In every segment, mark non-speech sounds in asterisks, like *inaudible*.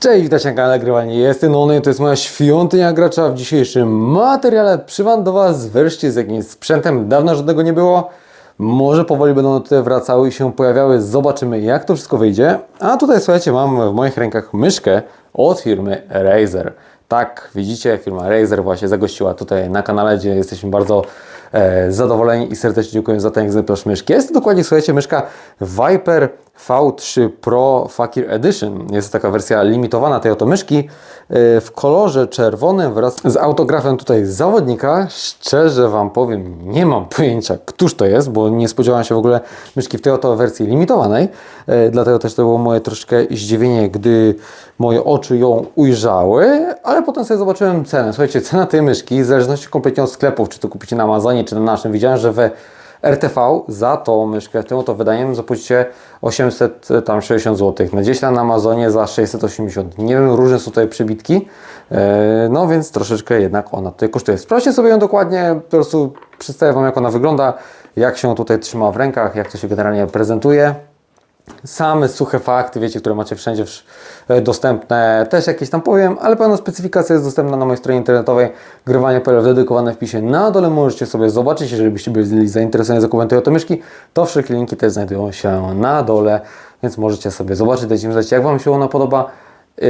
Cześć, witajcie na kanale Grywanie. Jestem Ony, to jest moja świątynia gracza. W dzisiejszym materiale przywam do Was wreszcie z jakimś sprzętem. Dawno żadnego nie było. Może powoli będą one tutaj wracały i się pojawiały. Zobaczymy jak to wszystko wyjdzie. A tutaj słuchajcie, mam w moich rękach myszkę od firmy Razer. Tak, widzicie, firma Razer właśnie zagościła tutaj na kanale, gdzie jesteśmy bardzo zadowoleni i serdecznie dziękuję za ten egzemplarz myszki. Jest to dokładnie, słuchajcie, myszka Viper V3 Pro Fakir Edition. Jest taka wersja limitowana tej oto myszki e, w kolorze czerwonym wraz z autografem tutaj zawodnika. Szczerze Wam powiem, nie mam pojęcia, któż to jest, bo nie spodziewałem się w ogóle myszki w tej oto wersji limitowanej. E, Dlatego też to było moje troszkę zdziwienie, gdy moje oczy ją ujrzały, ale potem sobie zobaczyłem cenę. Słuchajcie, cena tej myszki, w zależności kompletnie od sklepów, czy to kupicie na Amazonie, czy na naszym, widziałem, że we RTV za tą myszkę, tym oto wydaniem zapłacicie 860 zł. Na gdzieś tam na Amazonie za 680. Nie wiem, różne są tutaj przebitki, e, no więc troszeczkę jednak ona tutaj kosztuje. Sprawdźcie sobie ją dokładnie, po prostu przedstawię Wam jak ona wygląda, jak się tutaj trzyma w rękach, jak to się generalnie prezentuje. Same suche fakty, wiecie, które macie wszędzie wsz- e, dostępne, też jakieś tam powiem, ale pełna specyfikacja jest dostępna na mojej stronie internetowej grywanie.pl w dedykowanym wpisie. Na dole możecie sobie zobaczyć, jeżeli byście byli zainteresowani zakupem tej oto myszki, to wszystkie linki też znajdują się na dole, więc możecie sobie zobaczyć, dajcie mi znać, jak Wam się ona podoba yy,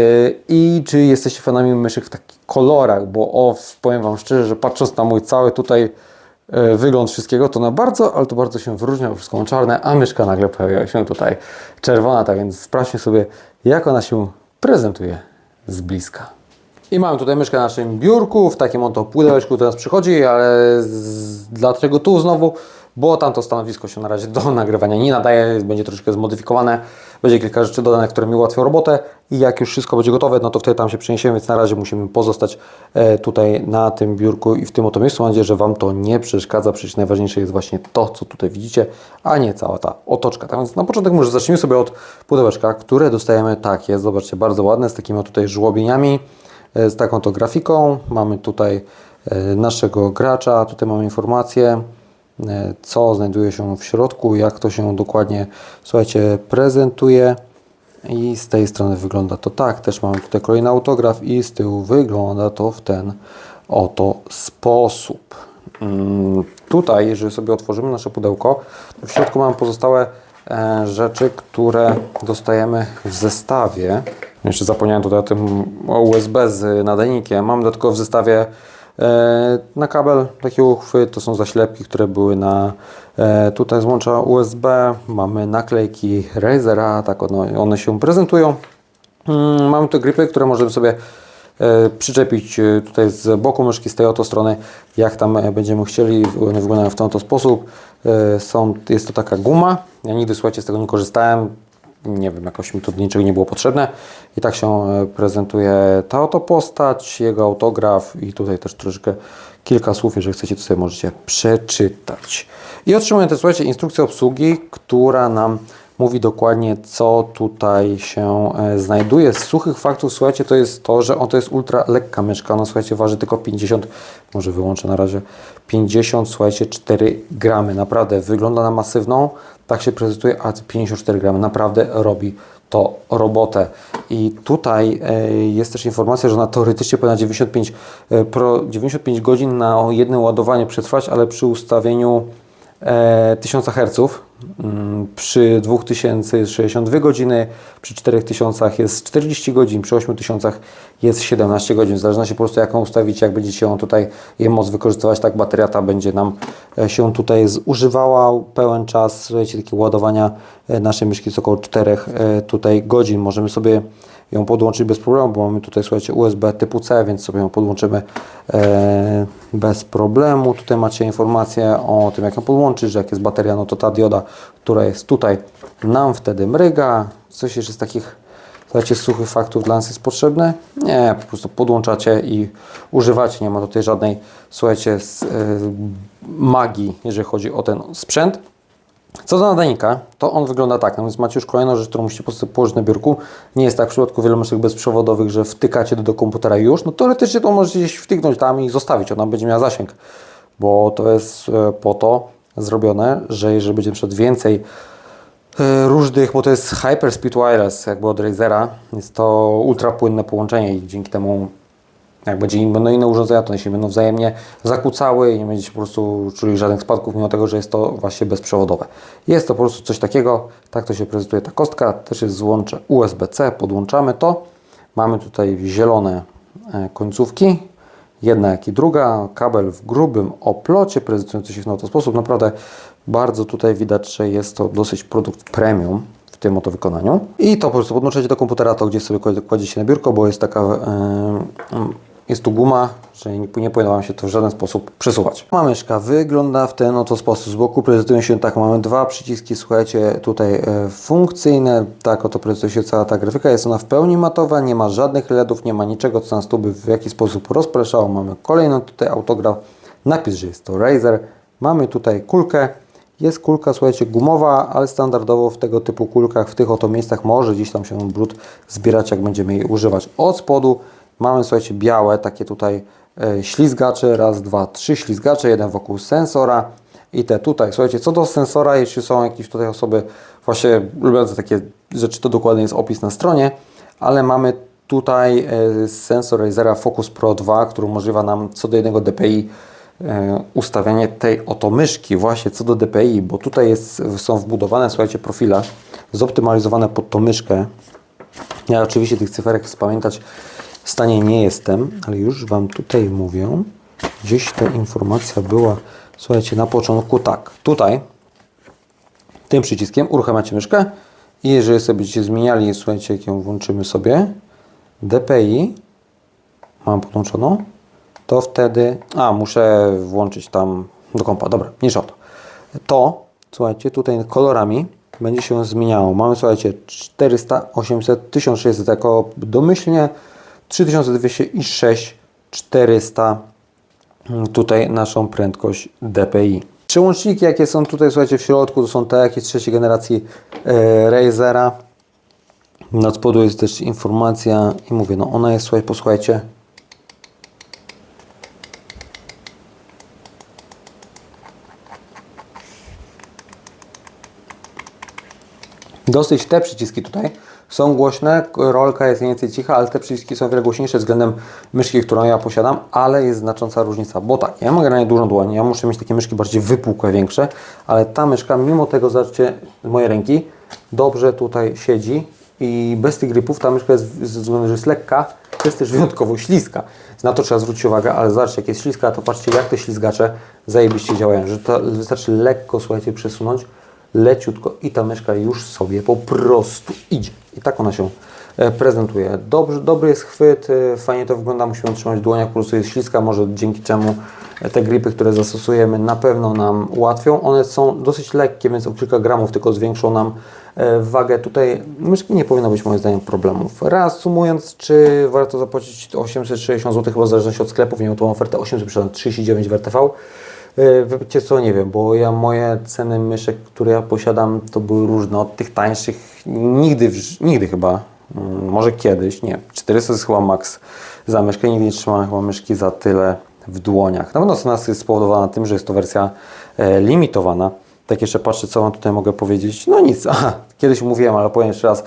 i czy jesteście fanami myszek w takich kolorach, bo o, powiem Wam szczerze, że patrząc na mój cały tutaj e, wygląd wszystkiego, to na bardzo, ale to bardzo się wyróżnia, bo wszystko mam czarne, a myszka nagle pojawia się tutaj czerwona, tak więc sprawdźmy sobie, jak ona się prezentuje z bliska. I mamy tutaj myszkę na naszym biurku, w takim oto pudełeczku teraz przychodzi, ale z, dlaczego tu znowu? Bo tamto stanowisko się na razie do nagrywania nie nadaje, będzie troszkę zmodyfikowane, będzie kilka rzeczy dodane, które mi ułatwią robotę i jak już wszystko będzie gotowe, no to wtedy tam się przeniesiemy, więc na razie musimy pozostać e, tutaj na tym biurku i w tym oto miejscu. Mam nadzieję, że Wam to nie przeszkadza, przecież najważniejsze jest właśnie to, co tutaj widzicie, a nie cała ta otoczka. Tak więc na początek może zacznijmy sobie od pudełeczka, które dostajemy takie, zobaczcie, bardzo ładne, z takimi tutaj żłobieniami, e, z taką to grafiką. Mamy tutaj e, naszego gracza, tutaj mamy informacje, co znajduje się w środku, jak to się dokładnie, słuchajcie, prezentuje. I z tej strony wygląda to tak. Też mamy tutaj kolejny autograf i z tyłu wygląda to w ten oto sposób. Mm, Tutaj, jeżeli sobie otworzymy nasze pudełko, to w środku mamy pozostałe e, rzeczy, które dostajemy w zestawie. Jeszcze zapomniałem tutaj o tym USB z nadajnikiem. Mam dodatkowo w zestawie e, na kabel taki uchwyt, to są zaślepki, które były na e, tutaj złącza USB. Mamy naklejki Razera, tak one, one się prezentują. Mm, Mamy tu gripy, które możemy sobie e, przyczepić e, tutaj z boku myszki, z tej oto strony, jak tam e, będziemy chcieli. One wyglądają w ten oto sposób. E, Są, jest to taka guma. Ja nigdy, słuchajcie, z tego nie korzystałem. Nie wiem, jakoś mi to niczego nie było potrzebne. I tak się e, prezentuje ta oto postać, jego autograf i tutaj też troszeczkę kilka słów, jeżeli chcecie, to sobie możecie przeczytać. I otrzymujemy też, słuchajcie, instrukcję obsługi, która nam mówi dokładnie, co tutaj się e, znajduje. Z suchych faktów, słuchajcie, to jest to, że on to jest ultra lekka myszka. Ona, słuchajcie, waży tylko 50, może wyłączę na razie, 50, słuchajcie, 4 gramy. Naprawdę wygląda na masywną, tak się prezentuje, a 54 gramy. Naprawdę robi to robotę. I tutaj e, jest też informacja, że ona teoretycznie powinna 95, e, pro, 95 godzin na jedno ładowanie przetrwać, ale przy ustawieniu e, 1000 Hz mm, przy 2000 62 godziny, przy 4000 jest 40 godzin, przy 8000 jest 17 godzin. W zależności po prostu jaką ustawicie, jak będziecie ją tutaj jej moc wykorzystywać, tak bateria ta będzie nam e, się tutaj zużywała pełen czas. Słuchajcie, takie ładowania e, naszej myszki jest około 4 e, tutaj godzin. Możemy sobie ją podłączyć bez problemu, bo mamy tutaj, słuchajcie, USB typu C, więc sobie ją podłączymy e, bez problemu. Tutaj macie informację o tym, jak ją podłączyć, że jak jest bateria, no to ta dioda, która jest tutaj, nam wtedy mryga. Coś jeszcze z takich, słuchajcie, suchych faktów dla nas jest potrzebne? Nie, po prostu podłączacie i używacie. Nie ma tutaj żadnej, słuchajcie, z, e, magii, jeżeli chodzi o ten sprzęt. Co do nadajnika, to on wygląda tak, no więc macie już kolejną rzecz, którą musicie po prostu położyć na biurku. Nie jest tak w przypadku wielu myszek bezprzewodowych, że wtykacie do, do komputera już. No teoretycznie to możecie gdzieś wtyknąć tam i zostawić, ona będzie miała zasięg, bo to jest e, po to zrobione, że jeżeli będzie na więcej e, różnych, bo to jest Hyperspeed Wireless jakby od Razera. Jest to ultrapłynne połączenie i dzięki temu jak będzie inne urządzenia, to one się będą wzajemnie zakłócały i nie będziecie po prostu czuli żadnych spadków, mimo tego, że jest to właśnie bezprzewodowe. Jest to po prostu coś takiego, tak to się prezentuje ta kostka, też jest złącze USB-C, podłączamy to. Mamy tutaj zielone e, końcówki, jedna jak i druga, kabel w grubym oplocie, prezentujący się w ten sposób. Naprawdę bardzo tutaj widać, że jest to dosyć produkt premium w tym oto wykonaniu. I to po prostu podłączacie do komputera, to gdzieś sobie kładzie- kładziecie na biurko, bo jest taka, e, jest tu guma, że nie, nie powinno Wam się to w żaden sposób przesuwać. Ma myszka wygląda w ten oto sposób. Z boku prezentują się tak, mamy dwa przyciski, słuchajcie, tutaj e, funkcyjne, tak oto prezentuje się cała ta grafika. Jest ona w pełni matowa, nie ma żadnych LEDów, nie ma niczego, co nas tu by w jakiś sposób rozpraszało. Mamy kolejny tutaj autograf, napis, że jest to Razer. Mamy tutaj kulkę, jest kulka, słuchajcie, gumowa, ale standardowo w tego typu kulkach, w tych oto miejscach może gdzieś tam się brud zbierać, jak będziemy jej używać. Od spodu mamy, słuchajcie, białe takie tutaj e, ślizgacze, raz, dwa, trzy ślizgacze, jeden wokół sensora i te tutaj. Słuchajcie, co do sensora, jeśli są jakieś tutaj osoby właśnie lubiące takie rzeczy, to dokładnie jest opis na stronie, ale mamy tutaj e, sensor Razera Focus Pro 2, który umożliwia nam co do jednego DPI e, ustawianie tej oto myszki właśnie co do DPI, bo tutaj jest, są wbudowane, słuchajcie, profile zoptymalizowane pod tą myszkę. Ja oczywiście tych cyferek spamiętać w stanie nie jestem, ale już Wam tutaj mówię. Gdzieś ta informacja była, słuchajcie, na początku tak. Tutaj tym przyciskiem uruchamiacie myszkę i jeżeli sobie będziecie zmieniali, słuchajcie, jak ją włączymy sobie, DPI mam podłączoną, to wtedy, a muszę włączyć tam do kompa, dobra, nie o to. To, słuchajcie, tutaj kolorami będzie się zmieniało. Mamy, słuchajcie, 400, 800, 1600 jako domyślnie, 3200 i 6, 400 tutaj naszą prędkość DPI. Przełączniki, jakie są tutaj, słuchajcie, w środku, to są te, jakie z trzeciej generacji e, Razera. Na spodu jest też informacja i mówię, no ona jest, słuchaj, posłuchajcie, Dosyć te przyciski tutaj są głośne, rolka jest mniej więcej cicha, ale te przyciski są wiele głośniejsze względem myszki, którą ja posiadam, ale jest znacząca różnica, bo tak, ja mam generalnie dużą dłoń, ja muszę mieć takie myszki bardziej wypukłe, większe, ale ta myszka, mimo tego, zobaczcie, moje ręki, dobrze tutaj siedzi i bez tych gripów ta myszka jest, ze względu, że jest lekka, jest też wyjątkowo śliska. Na to trzeba zwrócić uwagę, ale zobaczcie, jak jest śliska, to patrzcie, jak te ślizgacze zajebiście działają, że to wystarczy lekko, słuchajcie, przesunąć, leciutko i ta myszka już sobie po prostu idzie. I tak ona się e, prezentuje. Dobry, dobry jest chwyt, e, fajnie to wygląda, musimy trzymać w dłoniach, po prostu jest śliska, może dzięki czemu e, te gripy, które zastosujemy na pewno nam ułatwią. One są dosyć lekkie, więc o kilka gramów tylko zwiększą nam wagę. Tutaj myszki nie powinno być moim zdaniem problemów. Reasumując, czy warto zapłacić 860 zł, chyba w zależności od sklepów, mam tą ofertę 839 w RTV. Yy, Wiecie co, nie wiem, bo ja moje ceny myszek, które ja posiadam, to były różne. Od tych tańszych nigdy, nigdy chyba, mm, może kiedyś, nie, 400 to jest chyba maks za myszkę. Nigdy nie trzymałem chyba myszki za tyle w dłoniach. Na pewno cena jest spowodowana tym, że jest to wersja e, limitowana. Tak jeszcze patrzę, co Wam tutaj mogę powiedzieć. No nic, *laughs* aha, kiedyś mówiłem, ale powiem jeszcze raz.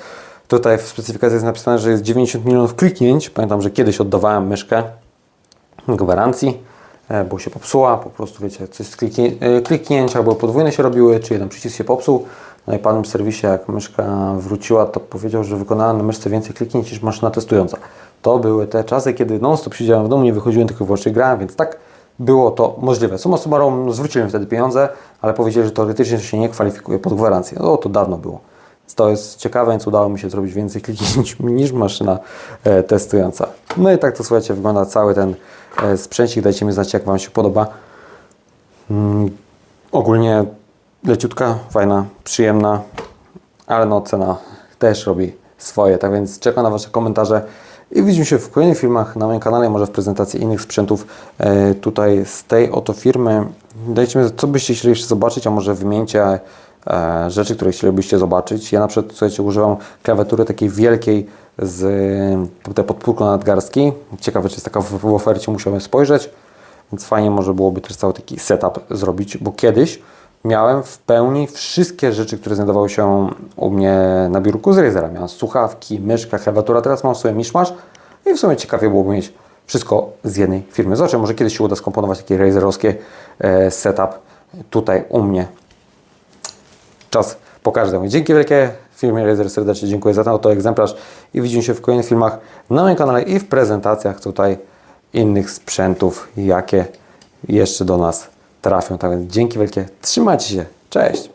Tutaj w specyfikacji jest napisane, że jest 90 milionów kliknięć. Pamiętam, że kiedyś oddawałem myszkę gwarancji, e, bo się popsuła, po prostu wiecie, coś z e, kliknięcia, albo podwójne się robiły, czy jeden przycisk się popsuł. No i pan w serwisie, jak myszka wróciła, to powiedział, że wykonała na myszce więcej kliknięć niż maszyna testująca. To były te czasy, kiedy non-stop siedziałem w domu, nie wychodziłem, tylko wyłącznie grałem, więc tak było to możliwe. Summa summarum zwróciłem wtedy pieniądze, ale powiedzieli, że teoretycznie się nie kwalifikuje pod gwarancję. No to dawno było. To jest ciekawe, więc udało mi się zrobić więcej kliknięć niż maszyna e, testująca. No i tak to słuchajcie, wygląda cały ten e, sprzęcik. Dajcie mi znać, jak Wam się podoba. Mm, ogólnie leciutka, fajna, przyjemna, ale no cena też robi swoje. Tak więc czekam na Wasze komentarze i widzimy się w kolejnych filmach na moim kanale, może w prezentacji innych sprzętów e, tutaj z tej oto firmy. Dajcie mi, co byście chcieli jeszcze zobaczyć, a może wymieńcie rzeczy, które chcielibyście zobaczyć. Ja na przykład, słuchajcie, używam klawiatury takiej wielkiej z e, te podpórką nadgarstki. Ciekawe, czy jest taka w, w ofercie, musiałem spojrzeć. Więc fajnie może byłoby też cały taki setup zrobić, bo kiedyś miałem w pełni wszystkie rzeczy, które znajdowały się u mnie na biurku z Razera. Miałem słuchawki, myszkę, klawiatura, teraz mam sobie miszmasz i w sumie ciekawie byłoby mieć wszystko z jednej firmy. Zobaczę, może kiedyś się uda skomponować takie razerowskie e, setup tutaj u mnie. Czas pokaże temu. Dzięki wielkie firmie Razer serdecznie dziękuję za ten oto egzemplarz i widzimy się w kolejnych filmach na moim kanale i w prezentacjach tutaj innych sprzętów, jakie jeszcze do nas trafią. Tak więc dzięki wielkie, trzymajcie się, cześć!